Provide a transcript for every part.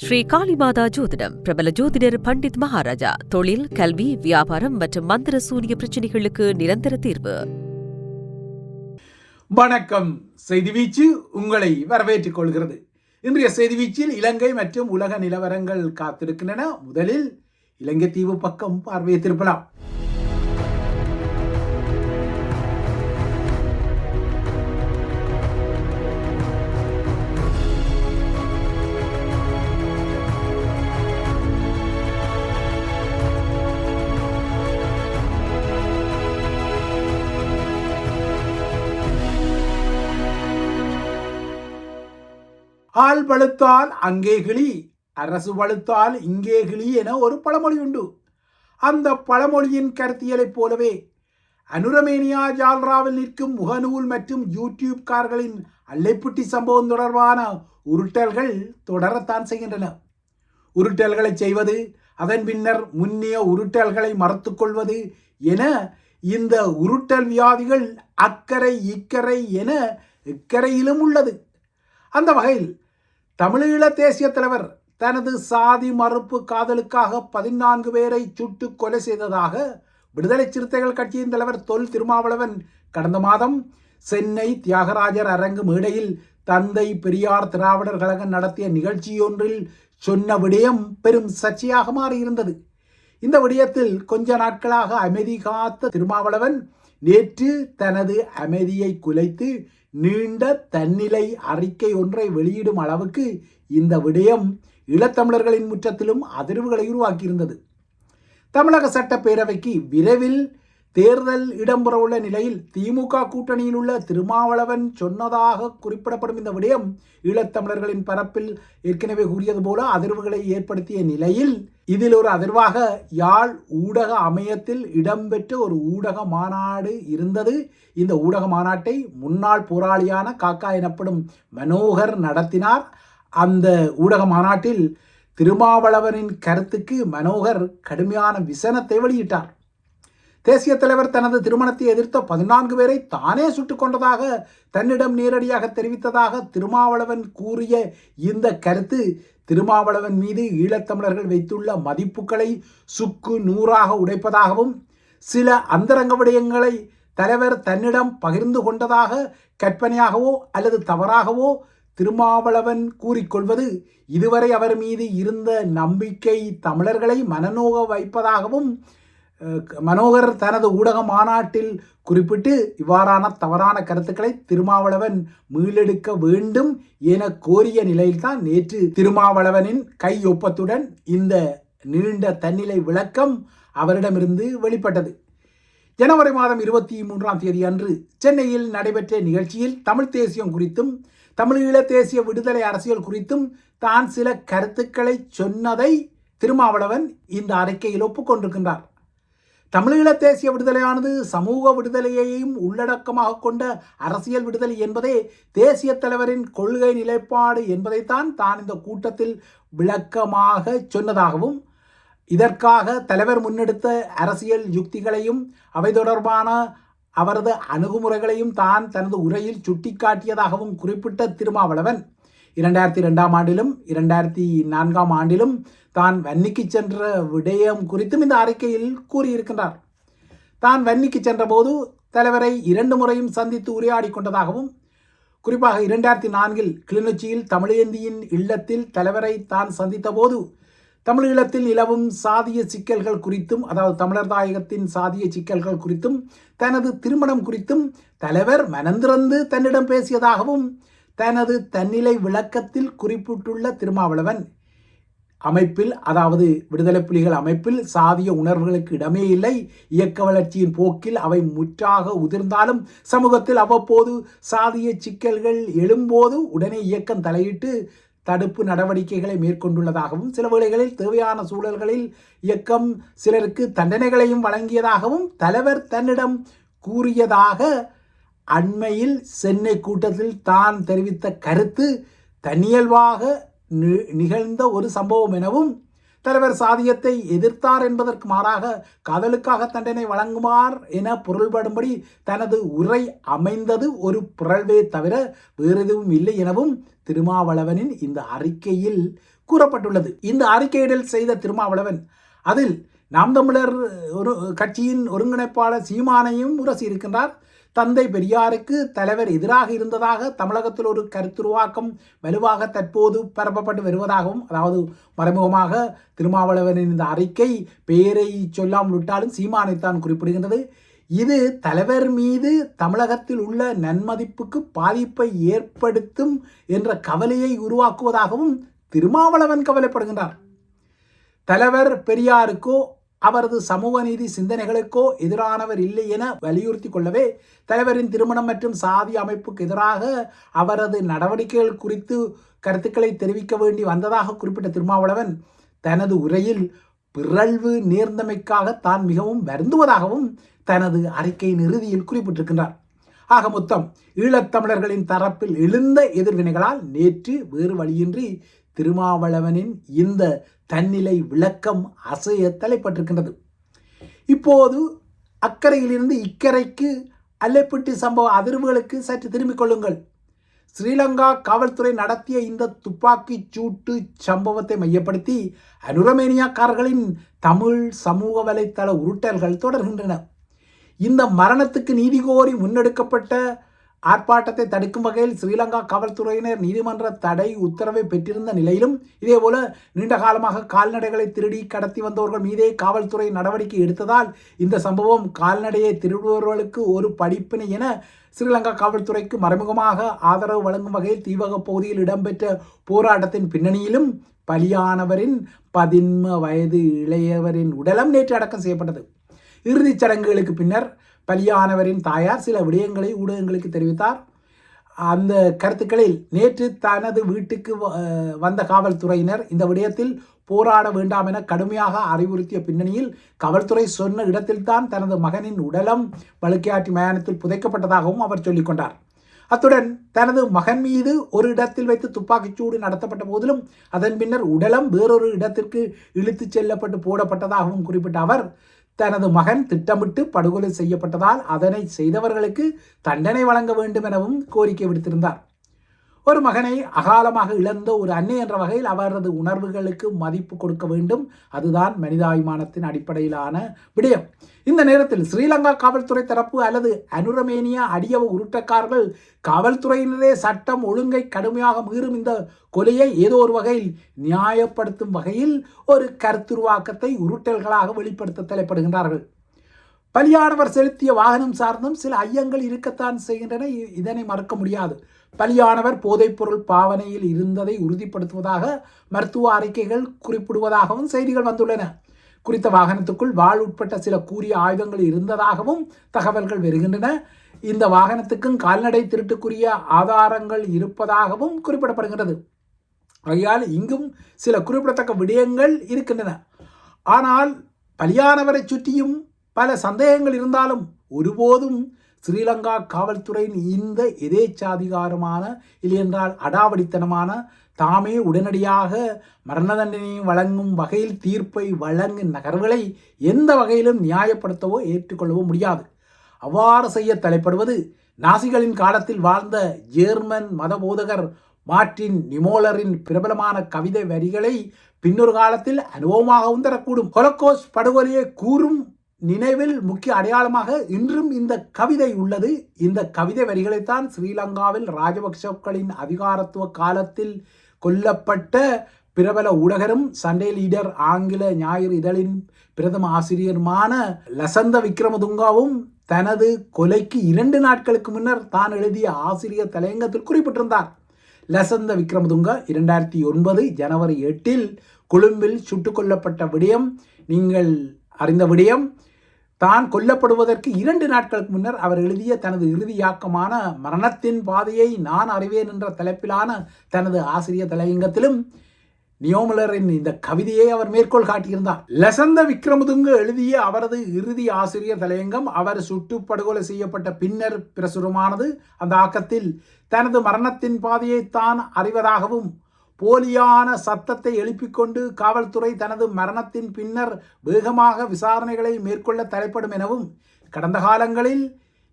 ஸ்ரீ காளிமாதா ஜோதிடம் பிரபல ஜோதிடர் பண்டித் மகாராஜா தொழில் கல்வி வியாபாரம் மற்றும் மந்திர சூரிய பிரச்சனைகளுக்கு நிரந்தர தீர்வு. வணக்கம். செய்தி வீச்சு உங்களை வரவேற்றுக் கொள்கிறது. இன்றைய செய்தி வீச்சில் இலங்கை மற்றும் உலக நிலவரங்கள் காத்திருக்கின்றன. முதலில் இலங்கை தீவு பக்கம் பார்வையை திருப்பலாம். ஆள் பழுத்தால் அங்கே கிளி அரசு பழுத்தால் இங்கே கிளி என ஒரு பழமொழி உண்டு. அந்த பழமொழியின் கருத்தியலைப் போலவே அனுரமேனியா ஜால்ராவில் நிற்கும் முகநூல் மற்றும் யூடியூப் கார்களின் அல்லைப்புட்டி சம்பவம் தொடர்பான உருட்டல்கள் தொடரத்தான் செய்கின்றன. உருட்டல்களை செய்வது அதன் பின்னர் முன்னிய உருட்டல்களை மறுத்துக் கொள்வது என இந்த உருட்டல் வியாதிகள் அக்கறை இக்கரை என இக்கரையிலும் உள்ளது. அந்த வகையில் தமிழீழ தேசிய தலைவர் தனது சாதி மறுப்பு காதலுக்காக பதினான்கு பேரை சுட்டு கொலை செய்ததாக விடுதலை சிறுத்தைகள் கட்சியின் தலைவர் தொல் திருமாவளவன் கடந்த மாதம் சென்னை தியாகராஜர் அரங்கு மேடையில் தந்தை பெரியார் திராவிடர் கழகம் நடத்திய நிகழ்ச்சியொன்றில் சொன்ன விடயம் பெரும் சர்ச்சையாக மாறியிருந்தது. இந்த விடயத்தில் கொஞ்ச நாட்களாக அமைதி காத்த திருமாவளவன் நேற்று தனது அமைதியை குலைத்து நீண்ட தன்னிலை அறிக்கை ஒன்றை வெளியிடும் அளவுக்கு இந்த விடயம் ஈழத்தமிழர்களின் முற்றத்திலும் அதிர்வுகளை உருவாக்கியிருந்தது. தமிழக சட்டப்பேரவைக்கு விரைவில் தேர்தல் இடம்பெறவுள்ள நிலையில் திமுக கூட்டணியில் உள்ள திருமாவளவன் சொன்னதாக குறிப்பிடப்படும் இந்த விடயம் ஈழத்தமிழர்களின் பரப்பில் ஏற்கனவே கூறியது போல அதிர்வுகளை ஏற்படுத்திய நிலையில் இதில் ஒரு அதிர்வாக யாழ் ஊடக அமையத்தில் இடம்பெற்ற ஒரு ஊடக மாநாடு இருந்தது. இந்த ஊடக மாநாட்டை முன்னாள் போராளியான காக்கா எனப்படும் மனோகர் நடத்தினார். அந்த ஊடக மாநாட்டில் திருமாவளவனின் கருத்துக்கு மனோகர் கடுமையான விசனத்தை வெளியிட்டார். தேசிய தலைவர் தனது திருமணத்தை எதிர்த்த பதினான்கு பேரை தானே சுட்டுக் கொண்டதாக தன்னிடம் நேரடியாக தெரிவித்ததாக திருமாவளவன் கூறிய இந்த கருத்து திருமாவளவன் மீது ஈழத்தமிழர்கள் வைத்துள்ள மதிப்புகளை சுக்கு நூறாக உடைப்பதாகவும் சில அந்தரங்க விடயங்களை தலைவர் தன்னிடம் பகிர்ந்து கொண்டதாக கற்பனையாகவோ அல்லது தவறாகவோ திருமாவளவன் கூறிக்கொள்வது இதுவரை அவர் மீது இருந்த நம்பிக்கை தமிழர்களை மனநோக வைப்பதாகவும் மனோகர் தனது ஊடக மாநாட்டில் குறிப்பிட்டு இவ்வாறான தவறான கருத்துக்களை திருமாவளவன் மீளெடுக்க வேண்டும் என கோரிய நிலையில்தான் நேற்று திருமாவளவனின் கையொப்பத்துடன் இந்த நீண்ட தன்னிலை விளக்கம் அவரிடமிருந்து வெளிப்பட்டது. ஜனவரி மாதம் இருபத்தி மூன்றாம் தேதி அன்று சென்னையில் நடைபெற்ற நிகழ்ச்சியில் தமிழ் தேசியம் குறித்தும் தமிழீழ தேசிய விடுதலை அரசியல் குறித்தும் தான் சில கருத்துக்களை சொன்னதை திருமாவளவன் இந்த அறிக்கையில் ஒப்புக்கொண்டிருக்கின்றார். தமிழீழ தேசிய விடுதலையானது சமூக விடுதலையையும் உள்ளடக்கமாக கொண்ட அரசியல் விடுதலை என்பதே தேசிய தலைவரின் கொள்கை நிலைப்பாடு என்பதைத்தான் தான் இந்த கூட்டத்தில் விளக்கமாக சொன்னதாகவும் இதற்காக தலைவர் முன்னெடுத்த அரசியல் யுக்திகளையும் அவை தொடர்பான அவரது அணுகுமுறைகளையும் தான் தனது உரையில் சுட்டிக்காட்டியதாகவும் குறிப்பிட்ட திருமாவளவன் இரண்டாயிரத்தி ரெண்டாம் ஆண்டிலும் இரண்டாயிரத்தி நான்காம் ஆண்டிலும் தான் வன்னிக்கு சென்ற விடயம் குறித்தும் இந்த அறிக்கையில் கூறியிருக்கின்றார். தான் வன்னிக்கு சென்றபோது தலைவரை இரண்டு முறையும் சந்தித்து உரையாடி கொண்டதாகவும் குறிப்பாக இரண்டாயிரத்தி நான்கில் கிளிநொச்சியில் தமிழேந்தியின் இல்லத்தில் தலைவரை தான் சந்தித்த போது தமிழீழத்தில் நிலவும் சாதிய சிக்கல்கள் குறித்தும் அதாவது தமிழர் தாயகத்தின் சாதிய சிக்கல்கள் குறித்தும் தனது திருமணம் குறித்தும் தலைவர் மனந்திறந்து தன்னிடம் பேசியதாகவும் தனது தன்னிலை விளக்கத்தில் குறிப்பிட்டுள்ள திருமாவளவன் அமைப்பில் அதாவது விடுதலை புலிகள் அமைப்பில் சாதிய உணர்வுகளுக்கு இடமே இல்லை. இயக்க வளர்ச்சியின் போக்கில் அவை முற்றாக உதிர்ந்தாலும் சமூகத்தில் அவ்வப்போது சாதிய சிக்கல்கள் எழும்போது உடனே இயக்கம் தலையிட்டு தடுப்பு நடவடிக்கைகளை மேற்கொண்டுள்ளதாகவும் சில வேளைகளில் தேவையான சூழல்களில் இயக்கம் சிலருக்கு தண்டனைகளையும் வழங்கியதாகவும் தலைவர் தன்னிடம் கூறியதாக அண்மையில் சென்னை கூட்டத்தில் தான் தெரிவித்த கருத்து தனியல்வாக நிகழ்ந்த ஒரு சம்பவம் எனவும் தலைவர் சாதியத்தை எதிர்த்தார் என்பதற்கு மாறாக காதலுக்காக தண்டனை வழங்குமார் என பொருள்படும்படி தனது உரை அமைந்தது ஒரு புரள்வே தவிர வேறு எதுவும் இல்லை எனவும் திருமாவளவனின் இந்த அறிக்கையில் கூறப்பட்டுள்ளது. இந்த அறிக்கையிடல் செய்த திருமாவளவன் அதில் நாம் தமிழர் ஒரு கட்சியின் ஒருங்கிணைப்பாளர் சீமானையும் உரசி இருக்கின்றார். தந்தை பெரியாருக்கு தலைவர் எதிராக இருந்ததாக தமிழகத்தில் ஒரு கருத்துருவாக்கம் வலுவாக தற்போது பரப்பப்பட்டு வருவதாகவும் அதாவது மறைமுகமாக திருமாவளவனின் இந்த அறிக்கை பெயரை சொல்லாமல் விட்டாலும் சீமானைத்தான் குறிப்பிடுகின்றது. இது தலைவர் மீது தமிழகத்தில் உள்ள நன்மதிப்புக்கு பாதிப்பை ஏற்படுத்தும் என்ற கவலையை உருவாக்குவதாகவும் திருமாவளவன் கவலைப்படுகின்றார். தலைவர் பெரியாருக்கோ அவரது சமூக நீதி சிந்தனைகளுக்கோ எதிரானவர் இல்லை என வலியுறுத்தி கொள்ளவே தலைவரின் திருமணம் மற்றும் சாதி அமைப்புக்கு எதிராக அவரது நடவடிக்கைகள் குறித்து கருத்துக்களை தெரிவிக்க வேண்டி வந்ததாக குறிப்பிட்ட திருமாவளவன் தனது உரையில் பிறழ்வு நேர்ந்தமைக்காக தான் மிகவும் வருந்துவதாகவும் தனது அறிக்கையின் இறுதியில் குறிப்பிட்டிருக்கின்றார். ஆக மொத்தம் ஈழத்தமிழர்களின் தரப்பில் எழுந்த எதிர்வினைகளால் நேற்று வேறு வழியின்றி திருமாவளவனின் இந்த தன்னிலை விளக்கம் அசைய தலைப்பட்டிருக்கின்றது. இப்போது அக்கறையிலிருந்து இக்கரைக்கு அல்லைப்பட்டி சம்பவ அதிர்வுகளுக்கு சற்று திரும்பிக் கொள்ளுங்கள். ஸ்ரீலங்கா காவல்துறை நடத்திய இந்த துப்பாக்கிச் சூட்டு சம்பவத்தை மையப்படுத்தி அனுரமேனியாக்காரர்களின் தமிழ் சமூக வலைத்தள உருட்டல்கள் தொடர்கின்றன. இந்த மரணத்துக்கு நீதி கோரி முன்னெடுக்கப்பட்ட ஆர்ப்பாட்டத்தை தடுக்கும் வகையில் ஸ்ரீலங்கா காவல்துறையினர் நீதிமன்ற தடை உத்தரவை பெற்றிருந்த நிலையிலும் இதேபோல நீண்ட காலமாக கால்நடைகளை திருடி கடத்தி வந்தவர்கள் மீதே காவல்துறை நடவடிக்கை எடுத்ததால் இந்த சம்பவம் கால்நடையை திருடுபவர்களுக்கு ஒரு படிப்பினை என ஸ்ரீலங்கா காவல்துறைக்கு மறைமுகமாக ஆதரவு வழங்கும் வகையில் தீவக பகுதியில் இடம்பெற்ற போராட்டத்தின் பின்னணியிலும் பலியானவரின் பதின்ம வயது இளையவரின் உடலம் நேற்று அடக்கம் செய்யப்பட்டது. இறுதிச் சடங்குகளுக்கு பின்னர் பலியானவரின் தாயார் சில விடயங்களை ஊடகங்களுக்கு தெரிவித்தார். அந்த கருத்துக்களில் நேற்று தனது வீட்டுக்கு வந்த காவல்துறையினர் இந்த விடயத்தில் போராட வேண்டாம் என கடுமையாக அறிவுறுத்திய பின்னணியில் காவல்துறை சொன்ன இடத்தில்தான் தனது மகனின் உடலம் வழுக்கையாற்றி மயானத்தில் புதைக்கப்பட்டதாகவும் அவர் சொல்லிக்கொண்டார் அத்துடன் தனது மகன் மீது ஒரு இடத்தில் வைத்து துப்பாக்கிச்சூடு நடத்தப்பட்ட போதிலும் அதன் பின்னர் உடலம் வேறொரு இடத்திற்கு இழுத்துச் செல்லப்பட்டு போடப்பட்டதாகவும் குறிப்பிட்ட அவர் தனது மகன் திட்டமிட்டு படுகொலை செய்யப்பட்டதால் அதனை செய்தவர்களுக்கு தண்டனை வழங்க வேண்டும் எனவும் கோரிக்கை விடுத்திருந்தார். ஒரு மகனை அகாலமாக இழந்த ஒரு அன்னை என்ற வகையில் அவரது உணர்வுகளுக்கு மதிப்பு கொடுக்க வேண்டும். அதுதான் மனிதாபிமானத்தின் அடிப்படையிலான விடயம். இந்த நேரத்தில் ஸ்ரீலங்கா காவல்துறை தரப்பு அல்லது அனுரமேனியா அடியவ உருட்டக்காரர்கள் காவல்துறையினரே சட்டம் ஒழுங்கை கடுமையாக மீறும் இந்த கொலையை ஏதோ ஒரு வகையில் நியாயப்படுத்தும் வகையில் ஒரு கருத்துருவாக்கத்தை உருட்டல்களாக வெளிப்படுத்த தலைப்படுகின்றார்கள். பலியானவர் செலுத்திய வாகனம் சார்ந்தும் சில ஐயங்கள் இருக்கத்தான் செய்கின்றன. இதனை மறக்க முடியாது. பலியானவர் போதைப்பொருள் பாவனையில் இருந்ததை உறுதிப்படுத்துவதாக மருத்துவ அறிக்கைகள் குறிப்பிடுவதாகவும் செய்திகள் வந்துள்ளன. குறித்த வாகனத்துக்குள் வாழ் உட்பட்ட சில கூறிய ஆயுதங்கள் இருந்ததாகவும் தகவல்கள் வருகின்றன. இந்த வாகனத்துக்கும் கால்நடை திருட்டுக்குரிய ஆதாரங்கள் இருப்பதாகவும் குறிப்பிடப்படுகின்றது. ஆகையால் இங்கும் சில குறிப்பிடத்தக்க விடயங்கள் இருக்கின்றன. ஆனால் பலியானவரை சுற்றியும் பல சந்தேகங்கள் இருந்தாலும் ஒருபோதும் ஸ்ரீலங்கா காவல்துறையின் இந்த எதேச்சாதிகாரமான இல்லையென்றால் அடாவடித்தனமான தாமே உடனடியாக மரண தண்டனை வழங்கும் வகையில் தீர்ப்பை வழங்கும் நகர்வுகளை எந்த வகையிலும் நியாயப்படுத்தவோ ஏற்றுக்கொள்ளவோ முடியாது. அவ்வாறு செய்ய தலைப்படுவது நாசிகளின் காலத்தில் வாழ்ந்த ஜேர்மன் மதபோதகர் மார்டின் நிமோலரின் பிரபலமான கவிதை வரிகளை பின்னொரு காலத்தில் அனுபவமாகவும் தரக்கூடும். கொலக்கோஸ் படுகொலையை கூறும் நினைவில் முக்கிய அடையாளமாக இன்றும் இந்த கவிதை உள்ளது. இந்த கவிதை வரிகளைத்தான் ஸ்ரீலங்காவில் ராஜபக்சக்களின் அதிகாரத்துவ காலத்தில் கொல்லப்பட்ட பிரபல ஊடகரும் சண்டே லீடர் ஆங்கில ஞாயிறு இதழின் பிரதம ஆசிரியருமான லசந்த விக்ரமதுங்காவும் தனது கொலைக்கு இரண்டு நாட்களுக்கு முன்னர் தான் எழுதிய ஆசிரியர் தலையங்கத்தில் குறிப்பிட்டிருந்தார். லசந்த விக்ரமதுங்க இரண்டாயிரத்தி ஒன்பது ஜனவரி எட்டில் கொழும்பில் சுட்டுக் கொல்லப்பட்ட விடயம் நீங்கள் அறிந்த விடயம் தான் கொல்லப்படுவதற்கு இரண்டு நாட்களுக்கு முன்னர் அவர் எழுதிய தனது இறுதியாக்கமான மரணத்தின் பாதையை நான் அறிவேன் என்ற தலைப்பிலான தனது ஆசிரியர் தலையங்கத்திலும் நியோமலரின் இந்த கவிதையை அவர் மேற்கோள் காட்டியிருந்தார். லசந்த விக்ரமதுங்க எழுதிய அவரது இறுதி ஆசிரியர் தலையங்கம் அவர் சுட்டு படுகொலை செய்யப்பட்ட பின்னர் பிரசுரமானது. அந்த ஆக்கத்தில் தனது மரணத்தின் பாதையை தான் அறிவதாகவும் போலியான சத்தத்தை எழுப்பிக்கொண்டு காவல்துறை தனது மரணத்தின் பின்னர் வேகமாக விசாரணைகளை மேற்கொள்ள தலைப்படும் எனவும் கடந்த காலங்களில்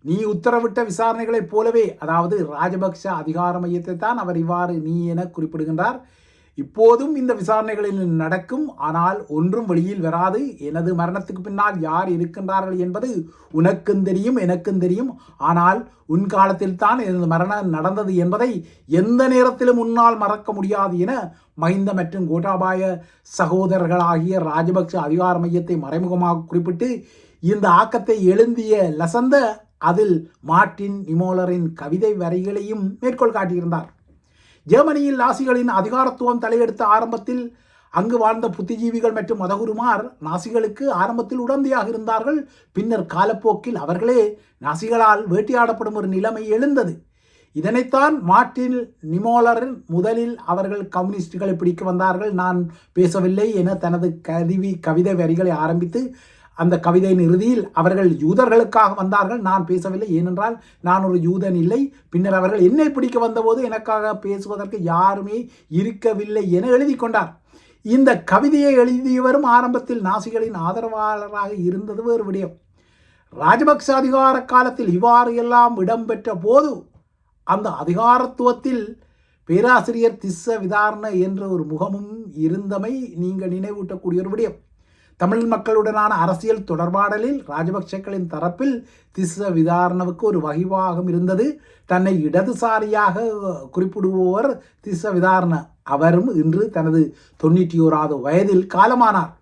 நீ உத்தரவிட்ட விசாரணைகளைப் போலவே அதாவது ராஜபக்ஷ அதிகார மையத்தை தான் அவர் இவ்வாறு நீ என குறிப்பிடுகின்றார். இப்போதும் இந்த விசாரணைகளில் நடக்கும் ஆனால் ஒன்றும் வெளியில் வராது. எனது மரணத்துக்கு பின்னால் யார் இருக்கின்றார்கள் என்பது உனக்கும் தெரியும் எனக்கும் தெரியும். ஆனால் உன் காலத்தில் தான் எனது மரணம் நடந்தது என்பதை எந்த நேரத்திலும் உன்னால் மறக்க முடியாது என மஹிந்த மற்றும் கோட்டாபாய சகோதரர்களாகிய ராஜபக்ச அதிகார மையத்தை மறைமுகமாக குறிப்பிட்டு இந்த ஆக்கத்தை எழுந்திய லசந்த அதில் மார்ட்டின் நிமோலரின் கவிதை வரிகளையும் மேற்கோள் காட்டியிருந்தார். ஜெர்மனியில் நாசிகளின் அதிகாரத்துவம் தலையெடுத்த ஆரம்பத்தில் அங்கு வாழ்ந்த புத்திஜீவிகள் மற்றும் மதகுருமார் நாசிகளுக்கு ஆரம்பத்தில் உடந்தையாக இருந்தார்கள். பின்னர் காலப்போக்கில் அவர்களே நாசிகளால் வேட்டையாடப்படும் ஒரு நிலைமை எழுந்தது. இதனைத்தான் மார்டின் நிமோலரின் முதலில் அவர்கள் கம்யூனிஸ்டுகளை பிடிக்க வந்தார்கள். நான் பேசவில்லை என தனது கருவி கவிதை வரிகளை ஆரம்பித்து அந்த கவிதையின் இறுதியில் அவர்கள் யூதர்களுக்காக வந்தார்கள். நான் பேசவில்லை. ஏனென்றால் நான் ஒரு யூதன் இல்லை. பின்னர் அவர்கள் என்னை பிடிக்க வந்தபோது எனக்காக பேசுவதற்கு யாருமே இருக்கவில்லை என எழுதி கொண்டார். இந்த கவிதையை எழுதியவரும் ஆரம்பத்தில் நாசிகளின் ஆதரவாளராக இருந்தது வேறு விடயம். ராஜபக்ச அதிகார காலத்தில் இவ்வாறு எல்லாம் இடம்பெற்ற போது அந்த அதிகாரத்துவத்தில் பேராசிரியர் திஸ்ஸ விதாரண என்ற ஒரு முகமும் இருந்தமை நீங்கள் நினைவூட்டக்கூடிய ஒரு விடயம். தமிழ் மக்களுடனான அரசியல் தொடர்பாடலில் ராஜபக்சேக்களின் தரப்பில் திஸ்ஸ விதாரணவுக்கு ஒரு வகிவாகம் இருந்தது. தன்னை இடதுசாரியாக குறிப்பிடுபவர் திஸ்ஸ விதாரண அவரும் இன்று தனது தொண்ணூற்றி ஓராவது வயதில் காலமானார்.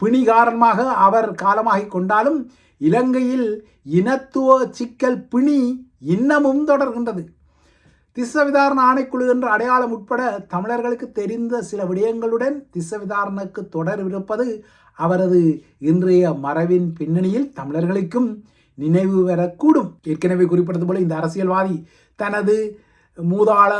பிணி காரணமாக அவர் காலமாகிக் கொண்டாலும் இலங்கையில் இனத்துவ சிக்கல் பிணி இன்னமும் தொடர்கின்றது. திஸ்ஸ விதாரண ஆணைக்குழு என்ற அடையாளம் உட்பட தமிழர்களுக்கு தெரிந்த சில விடயங்களுடன் திஸ்ஸ விதாரணுக்கு தொடர் அவரது இன்றைய மறைவின் பின்னணியில் தமிழர்களுக்கும் நினைவு வரக்கூடும். ஏற்கனவே குறிப்பிட்டது போல இந்த அரசியல்வாதி தனது மூதாள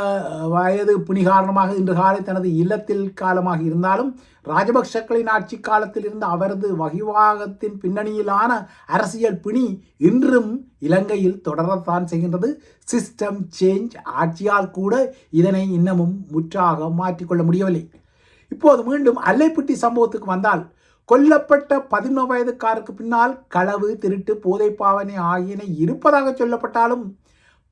வயது புனி காரணமாக இன்று காலை தனது இல்லத்தில் காலமாக இருந்தாலும் ராஜபக்சக்களின் ஆட்சி காலத்தில் இருந்த அவரது வகிவாகத்தின் பின்னணியிலான அரசியல் பிணி இன்றும் இலங்கையில் தொடரத்தான் செய்கின்றது. சிஸ்டம் சேஞ்ச் ஆட்சியால் கூட இதனை இன்னமும் முற்றாக மாற்றிக்கொள்ள முடியவில்லை. இப்போது மீண்டும் அல்லைப்பட்டி சம்பவத்துக்கு வந்தால் கொல்லப்பட்ட பதினொன்று வயதுக்காருக்கு பின்னால் களவு திருட்டு போதை பாவனை ஆகியன இருப்பதாக சொல்லப்பட்டாலும்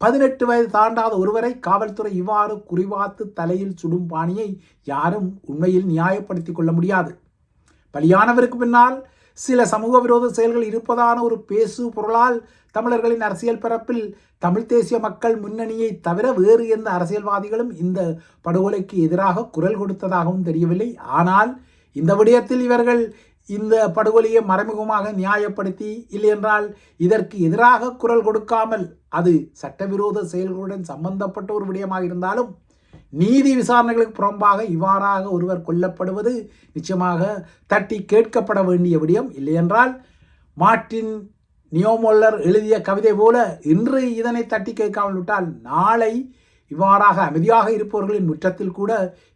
பதினெட்டு வயது தாண்டாத ஒருவரை காவல்துறை இவ்வாறு குறிவாத்து தலையில் சுடும் பாணியை யாரும் உண்மையில் நியாயப்படுத்திக் கொள்ள முடியாது. பலியானவருக்கு பின்னால் சில சமூக விரோத செயல்கள் இருப்பதான ஒரு பேசு பொருளால் தமிழர்களின் அரசியல் பரப்பில் தமிழ் தேசிய மக்கள் முன்னணியை தவிர வேறு எந்த அரசியல்வாதிகளும் இந்த படுகொலைக்கு எதிராக குரல் கொடுத்ததாகவும் தெரியவில்லை. ஆனால் இந்த விடயத்தில் இவர்கள் இந்த படுகொலையை மறைமுகமாக நியாயப்படுத்தி இல்லையென்றால் இதற்கு எதிராக குரல் கொடுக்காமல் அது சட்டவிரோத செயல்களுடன் சம்பந்தப்பட்ட ஒரு விடயமாக இருந்தாலும் நீதி விசாரணைகளுக்கு புறம்பாக இவ்வாறாக ஒருவர் கொல்லப்படுவது நிச்சயமாக தட்டி கேட்கப்பட வேண்டிய விடயம் இல்லையென்றால் மார்ட்டின் நியோமொல்லர் எழுதிய கவிதை போல இன்று இதனை தட்டி கேட்காமல் விட்டால் நாளை இவ்வாறாக அமைதியாக இருப்பவர்களின் முற்றத்தில் கூட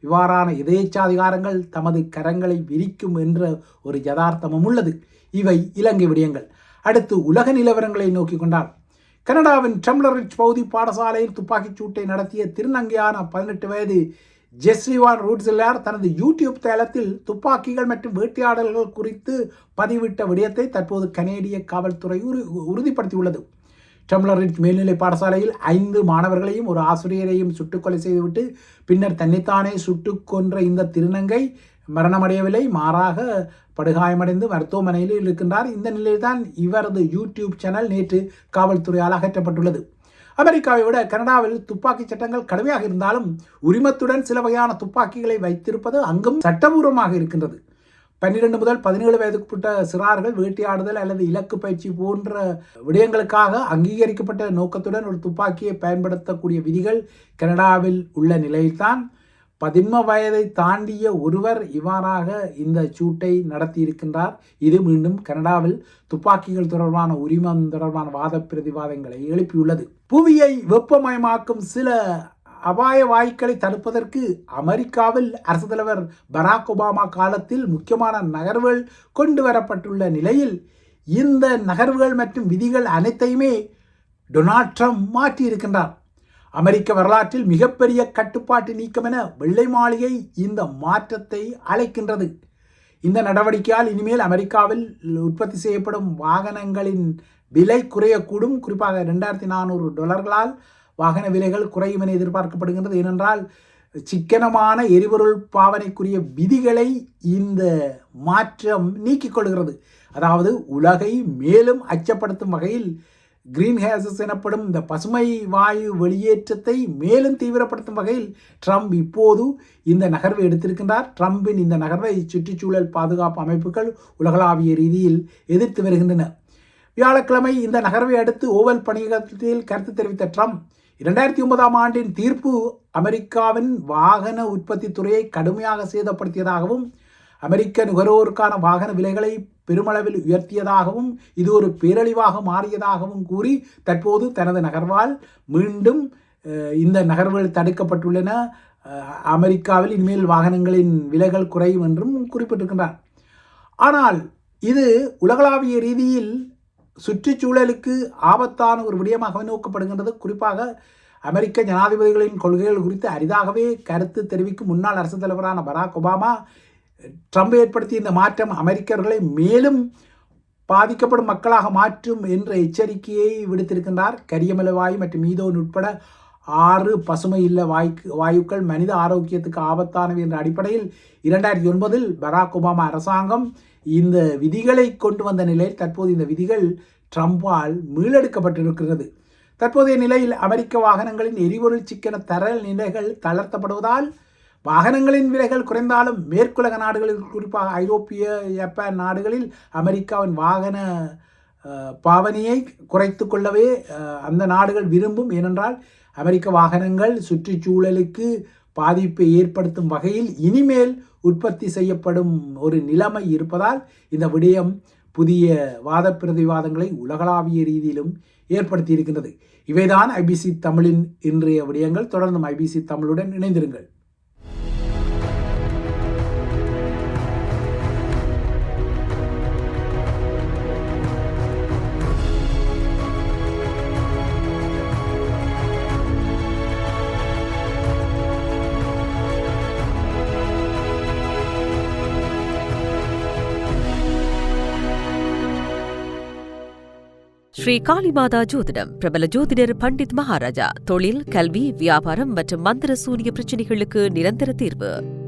இவ்வாறான இதயச்சாதிகாரங்கள் தமது கரங்களை விரிக்கும் என்ற ஒரு யதார்த்தமும் உள்ளது. இவை இலங்கை விடயங்கள். அடுத்து உலக நிலவரங்களை நோக்கி கொண்டால் கனடாவின் ட்ரம்லரிச் பகுதி பாடசாலையில் துப்பாக்கிச் சூட்டை நடத்திய திருநங்கையான பதினெட்டு வயது ஜெஸ்ரிவான் ரூட்ஸில்லார் தனது யூடியூப் தளத்தில் துப்பாக்கிகள் மற்றும் வேட்டையாடல்கள் குறித்து பதிவிட்ட விடயத்தை தற்போது கனேடிய காவல்துறை உறுதிப்படுத்தியுள்ளது. டம்ளரிட் மேல்நிலை பாடசாலையில் ஐந்து மாணவர்களையும் ஒரு ஆசிரியரையும் சுட்டுக்கொலை செய்துவிட்டு பின்னர் தன்னைத்தானே சுட்டு கொன்ற இந்த திருநங்கை மரணமடையவில்லை. மாறாக படுகாயமடைந்து மருத்துவமனையில் இருக்கின்றார். இந்த நிலையில்தான் இவரது யூடியூப் சேனல் நேற்று காவல்துறையால் அகற்றப்பட்டுள்ளது அமெரிக்காவை விட கனடாவில் துப்பாக்கி சட்டங்கள் கடுமையாக இருந்தாலும் உரிமத்துடன் சில வகையான துப்பாக்கிகளை வைத்திருப்பது அங்கும் சட்டபூர்வமாக இருக்கின்றது. பன்னிரெண்டு முதல் பதினேழு வயதுக்குட்பட்ட சிறார்கள் வேட்டையாடுதல் அல்லது இலக்கு பயிற்சி போன்ற விடயங்களுக்காக அங்கீகரிக்கப்பட்ட நோக்கத்துடன் ஒரு துப்பாக்கியை பயன்படுத்தக்கூடிய விதிகள் கனடாவில் உள்ள நிலையில்தான். பதின்ம வயதை தாண்டிய ஒருவர் இவ்வாறாக இந்த சூட்டை நடத்தி இருக்கின்றார் இது மீண்டும் கனடாவில் துப்பாக்கிகள் தொடர்பான உரிமம் தொடர்பான வாத பிரதிவாதங்களை எழுப்பியுள்ளது. புவியை வெப்பமயமாக்கும் சில அபாய வாயுக்களை தடுப்பதற்கு அமெரிக்காவில் அரசு தலைவர் பராக் ஒபாமா காலத்தில் முக்கியமான நகர்வுகள் கொண்டு வரப்பட்டுள்ள நிலையில் இந்த நகர்வுகள் மற்றும் விதிகள் அனைத்தையுமே டொனால்ட் ட்ரம்ப் மாற்றியிருக்கின்றார். அமெரிக்க வரலாற்றில் மிகப்பெரிய கட்டுப்பாட்டு நீக்கம் என வெள்ளை மாளிகை இந்த மாற்றத்தை அழைக்கின்றது. இந்த நடவடிக்கையால் இனிமேல் அமெரிக்காவில் உற்பத்தி செய்யப்படும் வாகனங்களின் விலை குறையக்கூடும். குறிப்பாக ரெண்டாயிரத்தி நானூறு டாலர்களால் வாகன விலைகள் குறையும் என எதிர்பார்க்கப்படுகின்றது. ஏனென்றால் சிக்கனமான எரிபொருள் பாவனைக்குரிய விதிகளை இந்த மாற்றம் நீக்கிக் கொள்கிறது அதாவது உலகை மேலும் அச்சப்படுத்தும் வகையில் கிரீன் ஹேசஸ் எனப்படும் இந்த பசுமை வாயு வெளியேற்றத்தை மேலும் தீவிரப்படுத்தும் வகையில் ட்ரம்ப் இப்போது இந்த நகர்வை எடுத்திருக்கின்றார். ட்ரம்பின் இந்த நகர்வை சுற்றுச்சூழல் பாதுகாப்பு அமைப்புகள் உலகளாவிய ரீதியில் எதிர்த்து வருகின்றன. வியாழக்கிழமை இந்த நகர்வை அடுத்து ஓவல் பணியகத்தில் கருத்து தெரிவித்த ட்ரம்ப் இரண்டாயிரத்தி ஒன்பதாம் ஆண்டின் தீர்ப்பு அமெரிக்காவின் வாகன உற்பத்தி துறையை கடுமையாக சேதப்படுத்தியதாகவும் அமெரிக்க நுகர்வோருக்கான வாகன விலைகளை பெருமளவில் உயர்த்தியதாகவும் இது ஒரு பேரழிவாக மாறியதாகவும் கூறி தற்போது தனது நகர்வால் மீண்டும் இந்த நகர்வுகள் தடுக்கப்பட்டுள்ளன. அமெரிக்காவில் இனிமேல் வாகனங்களின் விலைகள் குறையும் என்றும் குறிப்பிட்டிருக்கின்றார். ஆனால் இது உலகளாவிய ரீதியில் சுற்றுச்சூழலுக்கு ஆபத்தான ஒரு விடயமாகவே நோக்கப்படுகின்றது. குறிப்பாக அமெரிக்க ஜனாதிபதிகளின் கொள்கைகள் குறித்து அரிதாகவே கருத்து தெரிவிக்கும் முன்னாள் அரசு தலைவரான பராக் ஒபாமா ட்ரம்ப் ஏற்படுத்திய இந்த மாற்றம் அமெரிக்கர்களை மேலும் பாதிக்கப்படும் மக்களாக மாற்றும் என்ற எச்சரிக்கையை விடுத்திருக்கின்றார். கரியமலவாயு மற்றும் மீதோன் உட்பட ஆறு பசுமை இல்ல வாய்க்கு வாயுக்கள் மனித ஆரோக்கியத்துக்கு ஆபத்தானவை என்ற அடிப்படையில் இரண்டாயிரத்தி ஒன்பதில் பராக் ஒபாமா அரசாங்கம் இந்த விதிகளை கொண்டு வந்த நிலையில் தற்போது இந்த விதிகள் ட்ரம்பால் மீளெடுக்கப்பட்டிருக்கிறது. தற்போதைய நிலையில் அமெரிக்க வாகனங்களின் எரிபொருள் சிக்கன தரல் நிலைகள் தளர்த்தப்படுவதால் வாகனங்களின் விலைகள் குறைந்தாலும் மேற்குலக நாடுகளில் குறிப்பாக ஐரோப்பிய ஜப்பான் நாடுகளில் அமெரிக்காவின் வாகன பாவனையை குறைத்து கொள்ளவே அந்த நாடுகள் விரும்பும். ஏனென்றால் அமெரிக்க வாகனங்கள் சுற்றுச்சூழலுக்கு பாதிப்பை ஏற்படுத்தும் வகையில் இனிமேல் உற்பத்தி செய்யப்படும் ஒரு நிலைமை இருப்பதால் இந்த விடயம் புதிய வாத பிரதிவாதங்களை உலகளாவிய ரீதியிலும் ஏற்படுத்தி இருக்கின்றது. இவைதான் ஐபிசி தமிழின் இன்றைய விடயங்கள். தொடர்ந்தும் ஐபிசி தமிழுடன் இணைந்திருங்கள். ஸ்ரீ காளிமாதா ஜோதிடம் பிரபல ஜோதிடர் பண்டித் மகாராஜா தொழில் கல்வி வியாபாரம் மற்றும் மந்திர சூனிய பிரச்சினைகளுக்கு நிரந்தர தீர்வு.